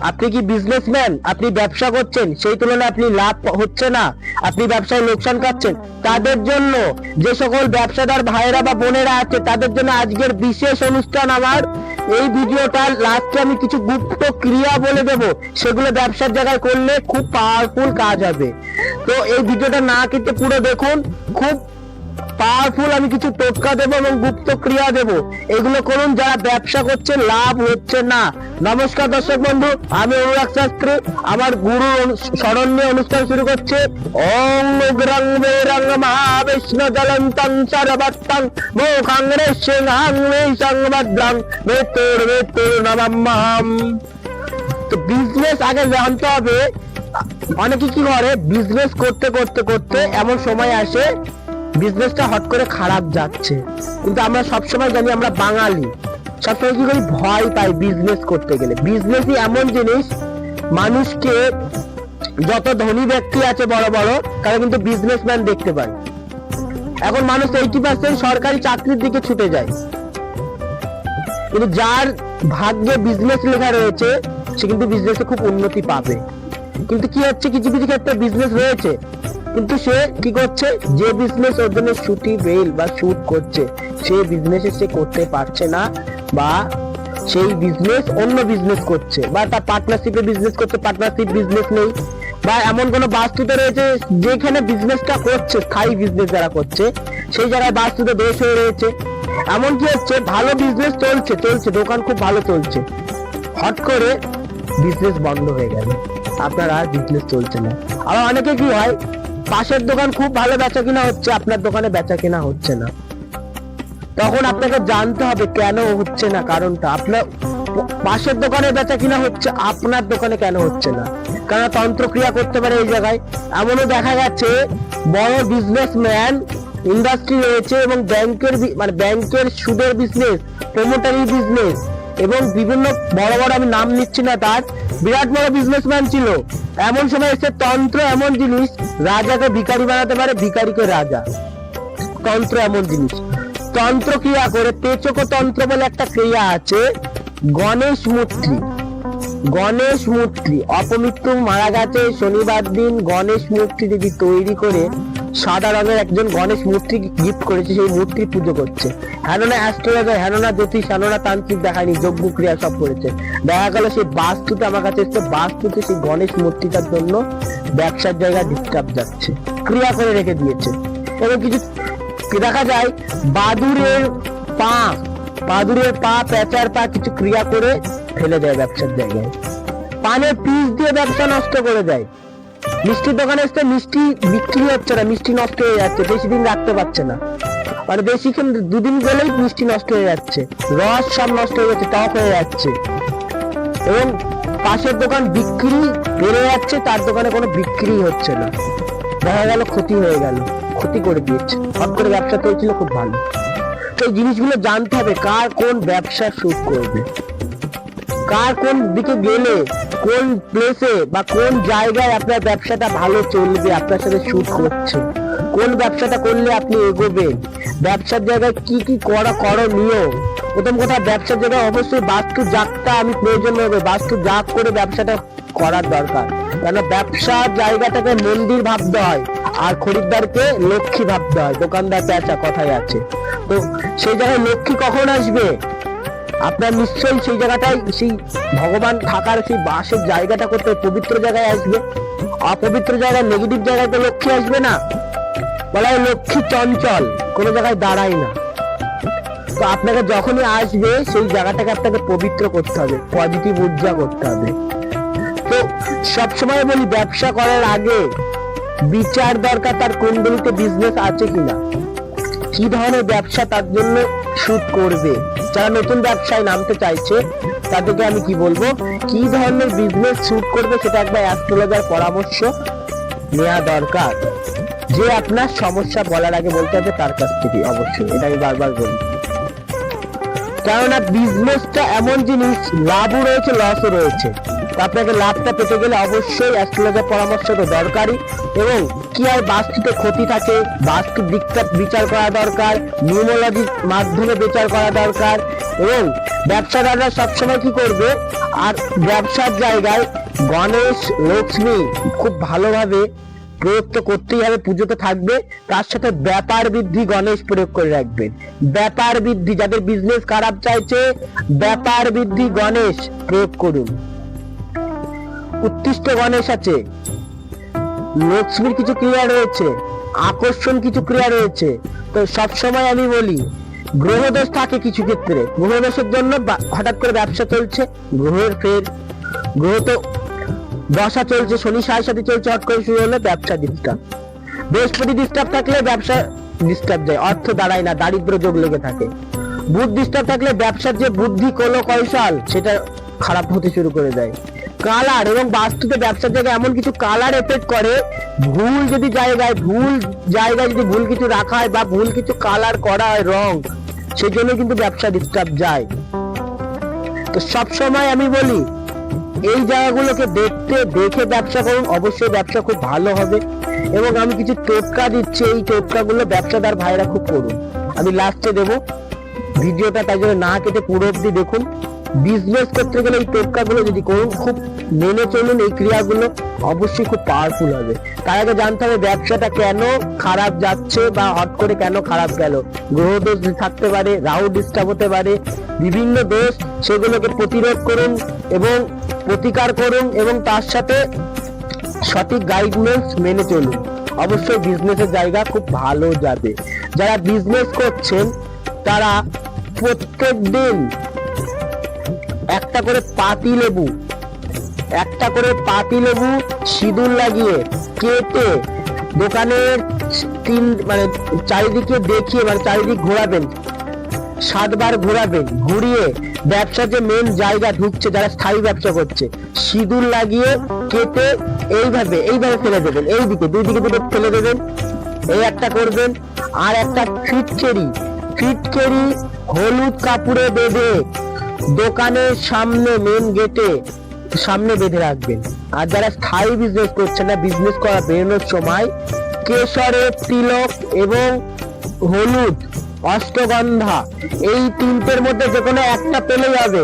আপনি কি বিজনেসম্যান আপনি ব্যবসা করছেন, সেই তুলনায় আপনি লাভ হচ্ছে না। আপনি ব্যবসায় লোকসান খাচ্ছেন। তাদের জন্য যে সকল ব্যবসাদার ভাইয়েরা বা বোনেরা আছে, তাদের জন্য আজকের বিশেষ অনুষ্ঠান আমার। এই ভিডিওটা লাস্টে আমি কিছু গুপ্ত ক্রিয়া বলে দেব। সেগুলো ব্যবসার জায়গায় করলে খুব পাওয়ারফুল কাজ হবে। তো এই ভিডিওটা না কেটে পুরো দেখুন। খুব পাওয়ারফুল আমি কিছু টোটকা দেব এবং গুপ্ত ক্রিয়া দেব। এগুলো করুন, যারা ব্যবসা করছে লাভ হচ্ছে না। নমস্কার, দর্শক বন্ধু, আমি অনুরাগ শাস্ত্রী। আমার গুরু স্মরণ নিয়ে অনুষ্ঠান শুরু করছে। ওম উগ্রং বেরং মহাবিষ্ণু জলন্তং সর্বত্তং সংবদ্রং মৃত্যুর মৃত্যুর তো বিজনেস আগে জানতে হবে, অনেকে কি করে? বিজনেস করতে করতে করতে এমন সময় আসে বিজনেসটা হট করে খারাপ যাচ্ছে। কিন্তু আমরা সবসময় জানি আমরা বাঙালি। সবসময় কি করি? ভয় পাই বিজনেস করতে গেলে। বিজনেসই এমন জিনিস, মানুষকে যত ধনী ব্যক্তি আছে বড় বড়, তারা কিন্তু বিজনেসম্যান দেখতে পায়। এখন মানুষ এইটি পার্সেন্ট সরকারি চাকরির দিকে ছুটে যায়। কিন্তু যার ভাগ্যে বিজনেস লেখা রয়েছে, সে কিন্তু বিজনেসে খুব উন্নতি পাবে। কিন্তু কি হচ্ছে? কিছু কিছু ক্ষেত্রে বিজনেস রয়েছে। কিন্তু সে কি করছে? যে বিজনেস ওর জন্য ছুটি বেল বা শুট করছে, সে বিজনেসে সে করতে পারছে না বা সেই বিজনেস অন্য বিজনেস করছে বা তার পার্টনারশিপে বিজনেস করছে পার্টনারশিপ বিজনেস নেই বা এমন কোনো বাস্তুতে রয়েছে যেখানে বিজনেসটা করছে স্থায়ী বিজনেস যারা করছে, সেই জায়গায় বাস্তুতে দোষ হয়ে রয়েছে এমন কি হচ্ছে ভালো বিজনেস চলছে চলছে, দোকান খুব ভালো চলছে। হট করে বিজনেস বন্ধ হয়ে গেল। আপনার বিজনেস চলছে না। আবার অনেকে কি হয় পাশের দোকান খুব ভালো বেচা কিনা হচ্ছে, আপনার দোকানে বেচা কিনা হচ্ছে না। তখন আপনাকে জানতে হবে কেন হচ্ছে না কারণটা। আপনার পাশের দোকানে বেচা কিনা হচ্ছে, আপনার দোকানে কেন হচ্ছে না? কারণ তন্ত্রক্রিয়া করতে পারে এই জায়গায়? এমনও দেখা গেছে, বড় বিজনেসম্যান ইন্ডাস্ট্রি রয়েছে এবং ব্যাংকের মানে ব্যাংকের সুদের বিজনেস প্রমোটারি বিজনেস এবং বিভিন্ন বড় বড় আমি নাম নিচ্ছি না তার, বিরাট বড় বিজনেসম্যান ছিল। এমন সময় এসে তন্ত্র এমন জিনিস, রাজাকে ভিখারি বানাতে পারে, ভিখারিকে রাজা। তন্ত্র এমন জিনিস। তন্ত্র ক্রিয়া করে পেচক তন্ত্র বলে একটা ক্রিয়া আছে, গণেশ মূর্তি। গণেশ মূর্তি অপমৃত্যু মারা গেছে, শনিবার দিন গণেশ মূর্তি যদি তৈরি করে সাদা রঙের একজন গণেশ মূর্তি গিফট করেছে, সেই মূর্তির পুজো করছে। হ্যানোনা অ্যাস্ট্রোলজার হ্যানোনা জ্যোতিষ হ্যানোনা তান্ত্রিক দেখায়নি যজ্ঞ ক্রিয়া সব করেছে। দেখা গেল সেই বাস্তুতে, আমার কাছে এসছে বাস্তুতে সেই গণেশ মূর্তিটার জন্য ব্যবসার জায়গায় ডিস্টার্ব যাচ্ছে, ক্রিয়া করে রেখে দিয়েছে। এবং কিছু দেখা যায় বাদুরের পা বাদুরের পা পেঁচার পা কিছু ক্রিয়া করে ফেলে দেয় ব্যবসার জায়গায়। পানের পিস দিয়ে ব্যবসা নষ্ট করে দেয়। মিষ্টির দোকানে এসে মিষ্টি বিক্রি হচ্ছে না, মিষ্টি নষ্ট হয়ে যাচ্ছে, বেশি দিন রাখতে পারছে না। মানে বেশিক্ষণ দুদিন গেলেই মিষ্টি নষ্ট হয়ে যাচ্ছে, রস সব নষ্ট হয়ে যাচ্ছে, টক হয়ে যাচ্ছে। এবং পাশের দোকান বিক্রি বেড়ে যাচ্ছে, তার দোকানে কোনো বিক্রি হচ্ছে না। দেখা গেল ক্ষতি হয়ে গেল, ক্ষতি করে দিয়েছে। হট করে ব্যবসা চলছিল, খুব ভালো। তো এই জিনিসগুলো জানতে হবে, কার কোন ব্যবসা শুট করবে? কার কোন দিকে গেলে কোন প্লেসে বা কোন জায়গায় আপনার ব্যবসাটা ভালো চলবে, আপনার সাথে শুট করছে? কোন ব্যবসাটা করলে আপনি এগোবেন? ব্যবসার জায়গায় কি কি করা করণীয়? প্রথম কথা, ব্যবসার জায়গায় অবশ্যই বাস্তু জাগটা আমি প্রয়োজন হবে। বাস্তু জাগ করে ব্যবসাটা করার দরকার। কেন ব্যবসার জায়গাটাকে মন্দির ভাবতে হয়, আর খরিদ্দারকে লক্ষ্মী ভাবতে হয়। দোকানদার বেচা কথাই আছে। তো সেই জায়গায় লক্ষ্মী কখন আসবে? আপনার নিশ্চয়ই সেই জায়গাটায় সেই ভগবান থাকার সেই বাসের জায়গাটা করতে পবিত্র জায়গায় আসবে। অপবিত্র জায়গায় নেগেটিভ জায়গায় তো লক্ষ্মী আসবে না। বলা হয় লক্ষ্মী চঞ্চল, কোনো জায়গায় দাঁড়ায় না। তো আপনাকে যখনই আসবে, সেই জায়গাটাকে আপনাকে পবিত্র করতে হবে পজিটিভ ঊর্জা করতে হবে। তো সবসময় বলি, ব্যবসা করার আগে বিচার দরকার তার কুণ্ডলিতে বিজনেস আছে কিনা। কি ধরনের ব্যবসা তার জন্য শুট করবে। যারা নতুন ব্যবসায় নামতে চাইছে, তাদেরকে আমি কি বলব? কি ধরনের বিজনেস শুট করবে সেটা একবার অ্যাস্ট্রোলজার পরামর্শ নেওয়া দরকার। যে আপনার সমস্যা বলার আগে বলতে হবে তার কাছ থেকে, অবশ্যই। এটা আমি বারবার বলি কেননা বিজনেসটা এমন জিনিস, লাভও রয়েছে লসও রয়েছে। আপনাকে লাভটা পেতে গেলে অবশ্যই অ্যাস্ট্রোলজার পরামর্শ তো দরকারই। এবং কি আর বাস্তুতে ক্ষতি থাকে? দিকটা বিচার করা দরকার নিউমোলজির মাধ্যমে বিচার করা দরকার, এবং ব্যবসাদাররা সবসময় কি করবে? আর ব্যবসার জায়গায় গণেশ, লক্ষ্মী খুব ভালোভাবে প্রয়োগ তো করতেই হবে পুজোতে থাকবে, তার সাথে ব্যাপার বৃদ্ধি গণেশ প্রয়োগ করে রাখবেন। ব্যাপার বৃদ্ধি, যাদের বিজনেস খারাপ চাইছে, ব্যাপার বৃদ্ধি গণেশ প্রয়োগ করুন। উৎকৃষ্ট গণেশ আছে। লক্ষ্মীর কিছু ক্রিয়া রয়েছে, আকর্ষণ কিছু ক্রিয়া রয়েছে। তো সব সময় আমি বলি, গ্রহদোষ থাকে কিছু ক্ষেত্রে। গ্রহদোষের জন্য হঠাৎ করে ব্যবসা চলছে, গ্রহের ফের গ্রহ তো দশা চলছে, শনি সাড়ে সাথে চলছে হট করে শুরু হলো ব্যবসা ডিস্টার্ব বৃহস্পতি ডিস্টার্ব থাকলে ব্যবসা ডিস্টার্ব যায়, অর্থ দাঁড়ায় না দারিদ্র যোগ লেগে থাকে। বুধ ডিস্টার্ব থাকলে ব্যবসার যে বুদ্ধি কলো কৌশল সেটা খারাপ হতে শুরু করে দেয়। কালার এবং বাস্তুতে ব্যবসার জায়গায় এমন কিছু কালার এফেক্ট করে। ভুল যদি জায়গায়, ভুল জায়গায় যদি ভুল কিছু রাখা হয় বা ভুল কিছু কালার করা হয় রং সেই জন্য কিন্তু ব্যবসা ডিস্টার্ব যায়। তো সব সময় আমি বলি, এই জায়গাগুলোকে দেখতে, দেখে ব্যবসা করুন, অবশ্যই ব্যবসা খুব ভালো হবে। এবং আমি কিছু টোটকা দিচ্ছি, এই টোটকাগুলো ব্যবসাদার ভাইরা খুব করুন। আমি লাস্টে দেব। ভিডিওটা তাই জন্য না কেটে পুরো অব্দি দেখুন। বিজনেস করতে গেলে এই টোটকাগুলো যদি করুন, খুব মেনে চলুন এই ক্রিয়াগুলো, অবশ্যই খুব পাওয়ারফুল হবে। তার আগে জানতে হবে ব্যবসাটা কেন খারাপ যাচ্ছে বা হট করে কেন খারাপ গেল? গ্রহ দোষ থাকতে পারে, রাহু ডিস্টার্ব হতে পারে, বিভিন্ন দোষ সেগুলোকে প্রতিরোধ করুন এবং প্রতিকার করুন এবং তার সাথে সঠিক গাইডলাইন্স মেনে চলুন। অবশ্যই বিজনেসের জায়গা খুব ভালো যাবে। যারা বিজনেস করছেন, তারা প্রত্যেক দিন একটা করে পাতি লেবু, একটা করে পাতি লেবু সিঁদুর লাগিয়ে কেটে দোকানের তিন মানে চারিদিকে দেখিয়ে মানে চারিদিক ঘোরাবেন, সাতবার ঘোরাবেন, ঘুরিয়ে ব্যবসার যে মেন জায়গা ঢুকছে, যারা স্থায়ী ব্যবসা করছে, সিঁদুর লাগিয়ে কেটে এইভাবে এইভাবে ফেলে দেবেন, এই দিকে, দুই দিকে দুটো ফেলে দেবেন, এই একটা করবেন, আর একটা ফিটকেরি ফিটকেরি হলুদ কাপড়ে বেঁধে দোকানের সামনে মেন গেটে সামনে বেঁধে রাখবেন। আর যারা স্থায়ী বিজনেস করছে না বিজনেস করা বেরোনোর সময় কেশরের তিলক এবং হলুদ, অষ্টগন্ধা, এই তিনটের মধ্যে যে কোনো একটা পেলে যাবে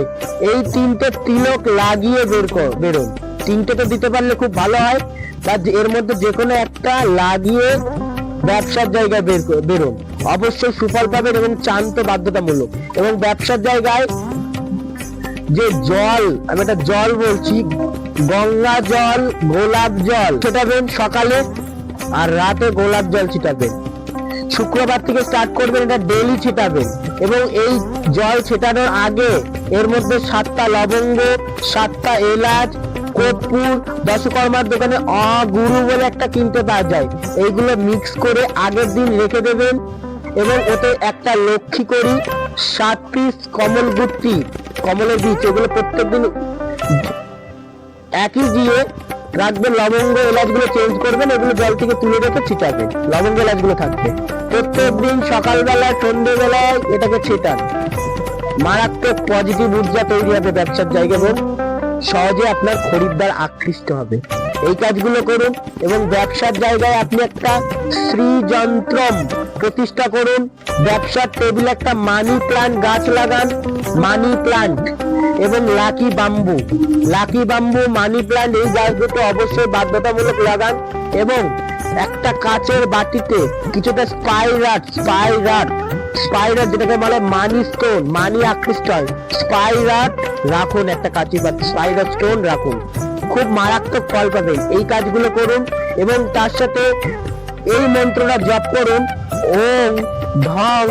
এই তিনটে তিলক লাগিয়ে বের বেরোন। তিনটে তো দিতে পারলে খুব ভালো হয়, বা এর মধ্যে যে কোনো একটা লাগিয়ে ব্যবসার জায়গায় বের বেরোন। অবশ্যই সুফল পাবেন এবং চান তো বাধ্যতামূলক। এবং ব্যবসার জায়গায় যে জল, আমি একটা জল বলছি, গঙ্গা জল, গোলাপ জল ছিটাবেন সকালে আর রাতে গোলাপ জল ছিটাবেন। শুক্রবার থেকে স্টার্ট করবেন, এটা ডেলি ছিটাবেন। এবং এই জল ছেটানোর আগে এর মধ্যে সাতটা লবঙ্গ, সাতটা এলাচ, কর্পূর, দশকর্মার দোকানে অগুরু বলে একটা কিনতে পাওয়া যায়। এইগুলো মিক্স করে আগের দিন রেখে দেবেন এবং ওতে একটা লক্ষ্মী করি সাত পিস কমল গুপ্তি কমলের বীজ এগুলো প্রত্যেকদিন একই দিয়ে রাখবেন, লবঙ্গ, এলাচগুলো চেঞ্জ করবেন, এগুলো জল থেকে তুলে রেখে ছিটাবেন। লবঙ্গ, এলাচগুলো থাকবে। প্রত্যেক দিন সকালবেলায়, সন্ধ্যেবেলায় এটাকে ছিটান। মারাত্মক পজিটিভ ঊর্জা তৈরি হবে ব্যবসার জায়গা এবং সহজে আপনার খরিদ্দার আকৃষ্ট হবে। এই কাজগুলো করুন এবং ব্যবসার জায়গায় আপনি একটা শ্রীযন্ত্রম প্রতিষ্ঠা করুন। ব্যবসার টেবিল একটা মানি প্লান্ট গাছ লাগান, মানি প্লান্ট এবং lucky bamboo. Lucky bamboo, money plant এই গাছ দুটো অবশ্যই বাধ্যতামূলক লাগান এবং একটা কাচের বাটিতে কিছুটা স্পাইরাট স্পাইরাট স্পাইরাট যেটাকে বলে মানি স্টোন, মানি আকৃষ্ট স্পাইরাট রাখুন একটা কাচি বা স্পাইরাট স্টোন রাখুন। খুব মারাত্মক ফল পাবেন। এই কাজগুলো করুন এবং তার সাথে এই মন্ত্রটা জপ করুন। ওম ধং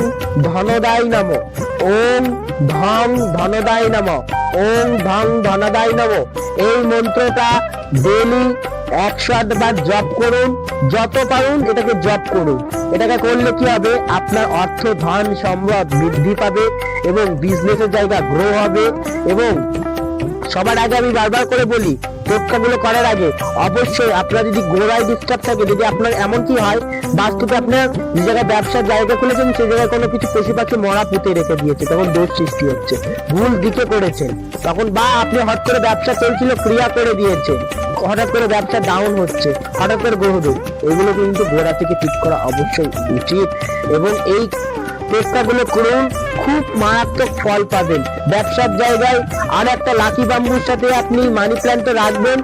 ধনদায় নম। ওম ধং ধনদায় নম। ওম ধং ধনদায় নম। এই মন্ত্রটা ডেলি একশো আটবার জপ করুন। যত পারুন এটাকে জপ করুন। এটাকে করলে কি হবে? আপনার অর্থ, ধন সম্ভব বৃদ্ধি পাবে এবং বিজনেসের জায়গা গ্রো হবে এবং সবার আগে আমি বারবার করে বলি টোটকাগুলো করার আগে অবশ্যই আপনার যদি গোড়ায় ডিস্টার্ব থাকে, যদি আপনার এমন কি হয়, বাস্তুতে আপনার যে জায়গায় ব্যবসার জায়গা খুলেছেন সেই জায়গায় কোনো কিছু পশু পাখি মরা পুঁতে রেখে দিয়েছে, তখন দোষ সৃষ্টি হচ্ছে, ভুল দিকে করেছেন। তখন বা আপনি হট করে ব্যবসা চলছিল, ক্রিয়া করে দিয়েছে হঠাৎ করে ব্যবসা ডাউন হচ্ছে, হঠাৎ করে গ্রহদোষ এগুলো কিন্তু গোড়া থেকে ঠিক করা অবশ্যই উচিত। এবং এই টেক্কাগুলো করুন, খুব মারাত্মক ফল পাবেন। ব্যবসার জায়গায় আর একটা লাকি বাম্বুর সাথে আপনি মানি প্ল্যান্টও রাখবেন,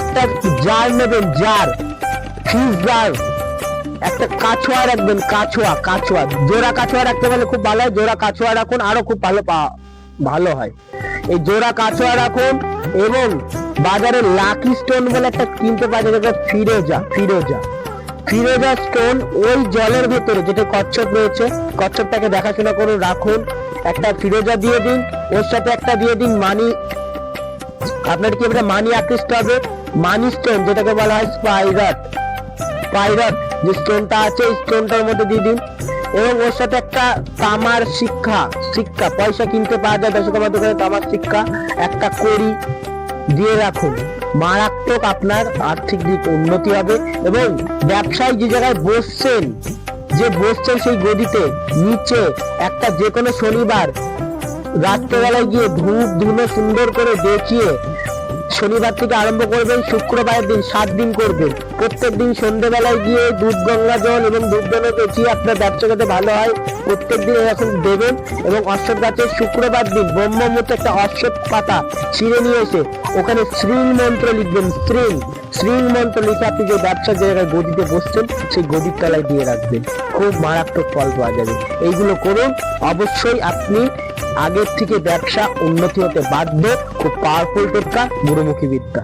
একটা জার নেবেন, জার ফিস জার, একটা কাছোয়া রাখবেন, কাছোয়া কাছোয়া। জোড়া কাছোয়া রাখতে পারলে খুব ভালো হয়, জোড়া কাছোয়া রাখুন, আরও খুব ভালো ভালো হয়। এই জোড়া কাছোয়া রাখুন এবং বাজারে লাকি স্টোন বলে একটা কিনতে পাওয়া যায় ফিরোজা ফিরোজা। ফিরোজা স্টোন ওই জলের ভেতরে, যেটা কচ্ছপ রয়েছে, কচ্ছপটাকে দেখাশোনা করুন, রাখুন। একটা ফিরোজা দিয়ে দিন, ওর সাথে একটা দিয়ে দিন মানি। আপনার কি একটা মানি আকৃষ্ট হবে? মানি স্টোন যেটাকে বলা হয় স্পাইরাট পাইরট যে স্টোনটা আছে এই স্টোনটার মধ্যে দিয়ে দিন। এবং ওর সাথে একটা তামার শিক্ষা শিক্ষা, পয়সা কিনতে পাওয়া যায় দশ টাকার দোকানে তামার শিক্ষা, একটা কড়ি দিয়ে রাখুন। মারাত্মক আপনার আর্থিক দিক উন্নতি হবে এবং ব্যবসায় যে জায়গায় বসছেন, যে বসছেন সেই গদিতে নিচে একটা যে কোনো শনিবার রাত্রেবেলায় গিয়ে ধূপ ধুনো সুন্দর করে দেখিয়ে শনিবার থেকে আরম্ভ করবেন, শুক্রবারের দিন সাত দিন করবেন। প্রত্যেক দিন সন্ধ্যেবেলায় গিয়ে দুধ, গঙ্গা জল এবং দুধ দানো দেখিয়ে আপনার ব্যবসা যাতে ভালো হয়। প্রত্যেক দিন এরকম দেবেন এবং অশ্বত গাছের শুক্রবার দিন ব্রহ্মমূর্তে একটা অশ্বত পাতা ছিঁড়ে নিয়ে এসে ওখানে শ্রীং মন্ত্র লিখবেন শ্রীং শ্রীং মন্ত্র লিখে আপনি যে ব্যবসার জায়গায় গদিতে বসছেন, সেই গদির তলায় দিয়ে রাখবেন। খুব মারাত্মক ফল পাওয়া যাবে। এইগুলো করুন। অবশ্যই আপনি আগের থেকে ব্যবসা উন্নতি হতে বাধ্য খুব পাওয়ারফুল টোটকা গুরুমুখী বিদ্যা।